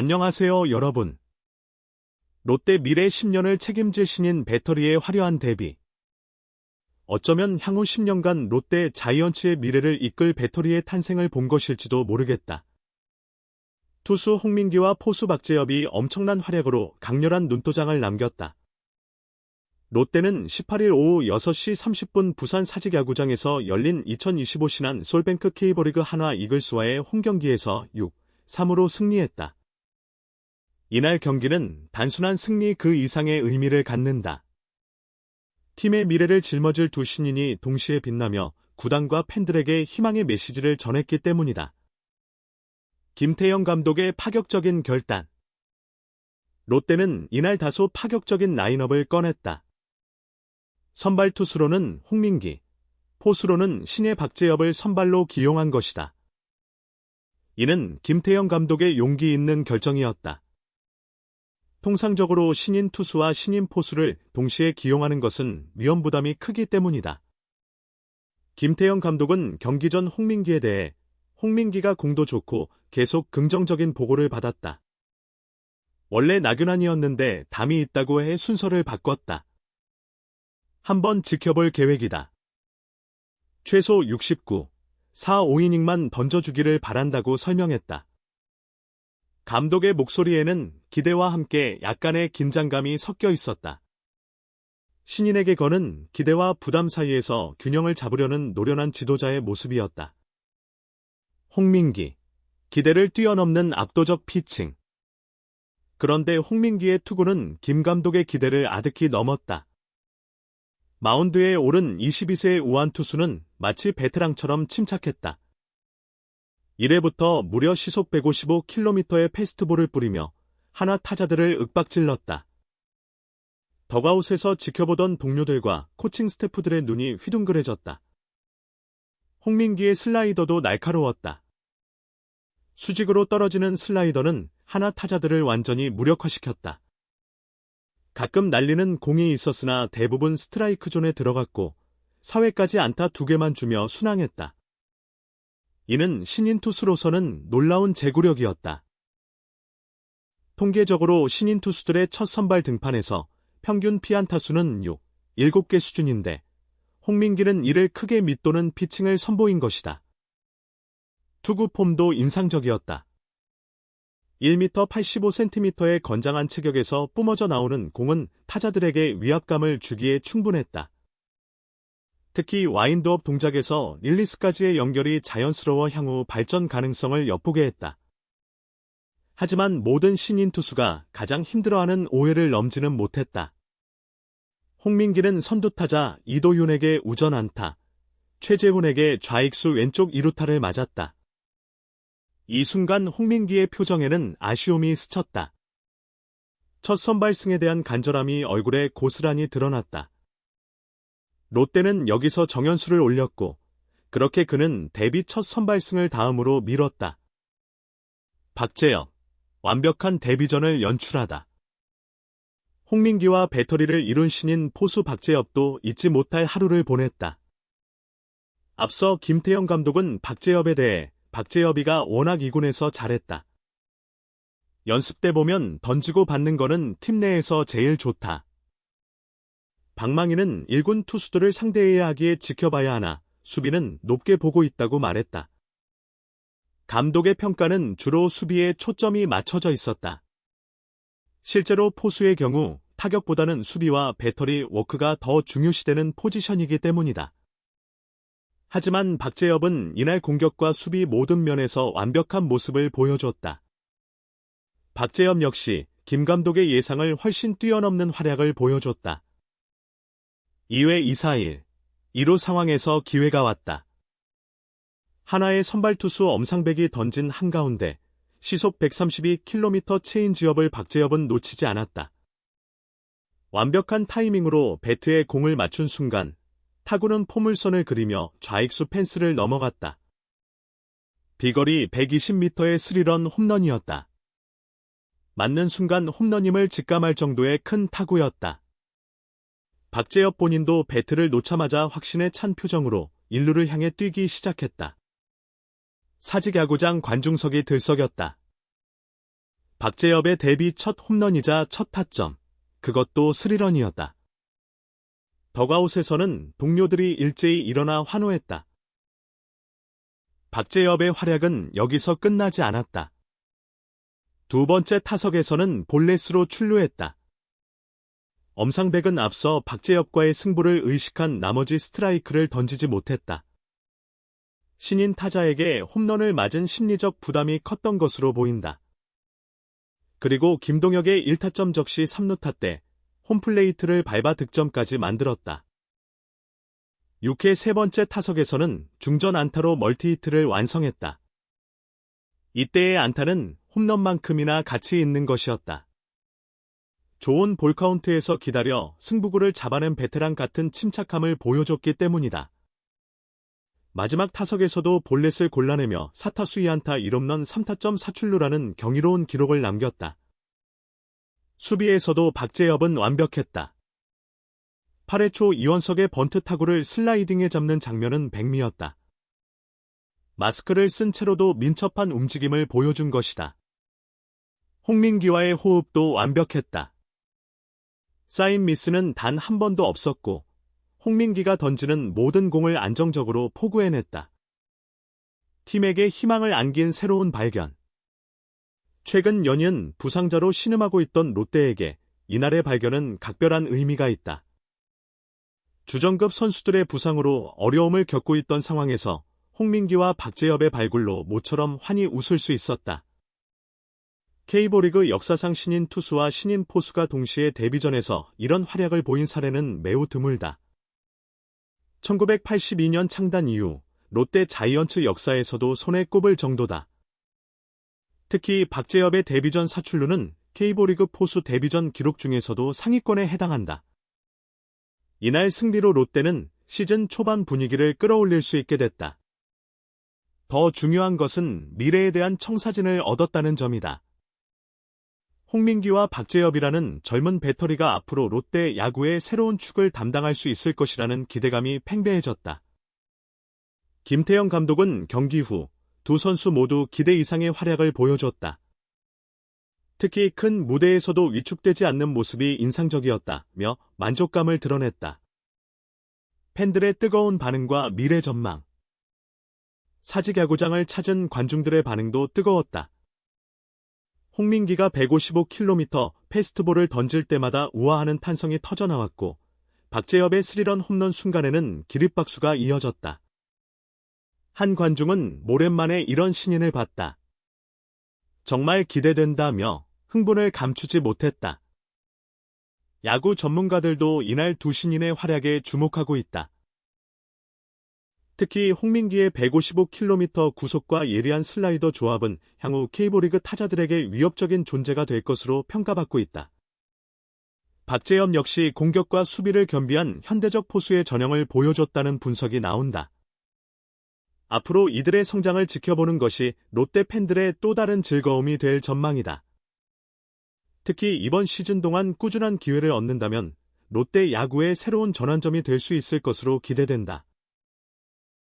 안녕하세요, 여러분. 롯데 미래 10년을 책임질 신인 배터리의 화려한 데뷔. 어쩌면 향후 10년간 롯데 자이언츠의 미래를 이끌 배터리의 탄생을 본 것일지도 모르겠다. 투수 홍민기와 포수 박재엽이 엄청난 활약으로 강렬한 눈도장을 남겼다. 롯데는 18일 오후 6시 30분 부산 사직야구장에서 열린 2025 신한 솔뱅크 K버리그 한화 이글스와의 홈경기에서 6, 3으로 승리했다. 이날 경기는 단순한 승리 그 이상의 의미를 갖는다. 팀의 미래를 짊어질 두 신인이 동시에 빛나며 구단과 팬들에게 희망의 메시지를 전했기 때문이다. 김태형 감독의 파격적인 결단. 롯데는 이날 다소 파격적인 라인업을 꺼냈다. 선발 투수로는 홍민기, 포수로는 신의 박재엽을 선발로 기용한 것이다. 이는 김태형 감독의 용기 있는 결정이었다. 통상적으로 신인 투수와 신인 포수를 동시에 기용하는 것은 위험 부담이 크기 때문이다. 김태형 감독은 경기 전 홍민기에 대해 홍민기가 공도 좋고 계속 긍정적인 보고를 받았다. 원래 나균환이었는데 담이 있다고 해 순서를 바꿨다. 한번 지켜볼 계획이다. 최소 69, 4, 5이닝만 던져주기를 바란다고 설명했다. 감독의 목소리에는 기대와 함께 약간의 긴장감이 섞여 있었다. 신인에게 거는 기대와 부담 사이에서 균형을 잡으려는 노련한 지도자의 모습이었다. 홍민기, 기대를 뛰어넘는 압도적 피칭. 그런데 홍민기의 투구는 김 감독의 기대를 아득히 넘었다. 마운드에 오른 22세의 우한 투수는 마치 베테랑처럼 침착했다. 1회부터 무려 시속 155km의 패스트볼을 뿌리며 하나 타자들을 윽박질렀다. 덕아웃에서 지켜보던 동료들과 코칭 스태프들의 눈이 휘둥그레졌다. 홍민기의 슬라이더도 날카로웠다. 수직으로 떨어지는 슬라이더는 하나 타자들을 완전히 무력화시켰다. 가끔 날리는 공이 있었으나 대부분 스트라이크 존에 들어갔고 사회까지 안타 두 개만 주며 순항했다. 이는 신인 투수로서는 놀라운 제구력이었다. 통계적으로 신인 투수들의 첫 선발 등판에서 평균 피안타 수는 6, 7개 수준인데 홍민기는 이를 크게 밑도는 피칭을 선보인 것이다. 투구 폼도 인상적이었다. 1m 85cm의 건장한 체격에서 뿜어져 나오는 공은 타자들에게 위압감을 주기에 충분했다. 특히 와인드업 동작에서 릴리스까지의 연결이 자연스러워 향후 발전 가능성을 엿보게 했다. 하지만 모든 신인 투수가 가장 힘들어하는 오해를 넘지는 못했다. 홍민기는 선두타자 이도윤에게 우전 안타, 최재훈에게 좌익수 왼쪽 이루타를 맞았다. 이 순간 홍민기의 표정에는 아쉬움이 스쳤다. 첫 선발승에 대한 간절함이 얼굴에 고스란히 드러났다. 롯데는 여기서 정현수를 올렸고 그렇게 그는 데뷔 첫 선발승을 다음으로 밀었다. 박재영, 완벽한 데뷔전을 연출하다. 홍민기와 배터리를 이룬 신인 포수 박재엽도 잊지 못할 하루를 보냈다. 앞서 김태형 감독은 박재엽에 대해 박재엽이가 워낙 이군에서 잘했다. 연습 때 보면 던지고 받는 거는 팀 내에서 제일 좋다. 박망희는 1군 투수들을 상대해야 하기에 지켜봐야 하나 수비는 높게 보고 있다고 말했다. 감독의 평가는 주로 수비에 초점이 맞춰져 있었다. 실제로 포수의 경우 타격보다는 수비와 배터리 워크가 더 중요시되는 포지션이기 때문이다. 하지만 박재엽은 이날 공격과 수비 모든 면에서 완벽한 모습을 보여줬다. 박재엽 역시 김 감독의 예상을 훨씬 뛰어넘는 활약을 보여줬다. 2회 2사일 1호 상황에서 기회가 왔다. 하나의 선발 투수 엄상백이 던진 한가운데 시속 132km 체인지업을 박재엽은 놓치지 않았다. 완벽한 타이밍으로 배트에 공을 맞춘 순간 타구는 포물선을 그리며 좌익수 펜스를 넘어갔다. 비거리 120m의 스리런 홈런이었다. 맞는 순간 홈런임을 직감할 정도의 큰 타구였다. 박재엽 본인도 배트를 놓자마자 확신에 찬 표정으로 일루를 향해 뛰기 시작했다. 사직야구장 관중석이 들썩였다. 박재엽의 데뷔 첫 홈런이자 첫 타점, 그것도 스리런이었다. 더가웃에서는 동료들이 일제히 일어나 환호했다. 박재엽의 활약은 여기서 끝나지 않았다. 두 번째 타석에서는 볼넷으로 출루했다. 엄상백은 앞서 박재엽과의 승부를 의식한 나머지 스트라이크를 던지지 못했다. 신인 타자에게 홈런을 맞은 심리적 부담이 컸던 것으로 보인다. 그리고 김동혁의 1타점 적시 3루타 때 홈플레이트를 밟아 득점까지 만들었다. 6회 세 번째 타석에서는 중전 안타로 멀티히트를 완성했다. 이때의 안타는 홈런만큼이나 가치 있는 것이었다. 좋은 볼카운트에서 기다려 승부구를 잡아낸 베테랑 같은 침착함을 보여줬기 때문이다. 마지막 타석에서도 볼넷을 골라내며 4타수 2안타 1홈런 3타점 사출루라는 경이로운 기록을 남겼다. 수비에서도 박재엽은 완벽했다. 8회 초 이원석의 번트 타구를 슬라이딩에 잡는 장면은 백미였다. 마스크를 쓴 채로도 민첩한 움직임을 보여준 것이다. 홍민기와의 호흡도 완벽했다. 사인 미스는 단 한 번도 없었고 홍민기가 던지는 모든 공을 안정적으로 포구해냈다. 팀에게 희망을 안긴 새로운 발견. 최근 연이은 부상자로 신음하고 있던 롯데에게 이날의 발견은 각별한 의미가 있다. 주전급 선수들의 부상으로 어려움을 겪고 있던 상황에서 홍민기와 박재엽의 발굴로 모처럼 환히 웃을 수 있었다. K보리그 역사상 신인 투수와 신인 포수가 동시에 데뷔전에서 이런 활약을 보인 사례는 매우 드물다. 1982년 창단 이후 롯데 자이언츠 역사에서도 손에 꼽을 정도다. 특히 박재엽의 데뷔전 사출루는 K보리그 포수 데뷔전 기록 중에서도 상위권에 해당한다. 이날 승리로 롯데는 시즌 초반 분위기를 끌어올릴 수 있게 됐다. 더 중요한 것은 미래에 대한 청사진을 얻었다는 점이다. 홍민기와 박재엽이라는 젊은 배터리가 앞으로 롯데 야구의 새로운 축을 담당할 수 있을 것이라는 기대감이 팽배해졌다. 김태형 감독은 경기 후 두 선수 모두 기대 이상의 활약을 보여줬다. 특히 큰 무대에서도 위축되지 않는 모습이 인상적이었다며 만족감을 드러냈다. 팬들의 뜨거운 반응과 미래 전망. 사직야구장을 찾은 관중들의 반응도 뜨거웠다. 홍민기가 155km 패스트볼을 던질 때마다 우아하는 탄성이 터져나왔고 박재엽의 스리런 홈런 순간에는 기립박수가 이어졌다. 한 관중은 오랜만에 이런 신인을 봤다. 정말 기대된다며 흥분을 감추지 못했다. 야구 전문가들도 이날 두 신인의 활약에 주목하고 있다. 특히 홍민기의 155km 구속과 예리한 슬라이더 조합은 향후 K보리그 타자들에게 위협적인 존재가 될 것으로 평가받고 있다. 박재엽 역시 공격과 수비를 겸비한 현대적 포수의 전형을 보여줬다는 분석이 나온다. 앞으로 이들의 성장을 지켜보는 것이 롯데 팬들의 또 다른 즐거움이 될 전망이다. 특히 이번 시즌 동안 꾸준한 기회를 얻는다면 롯데 야구의 새로운 전환점이 될 수 있을 것으로 기대된다.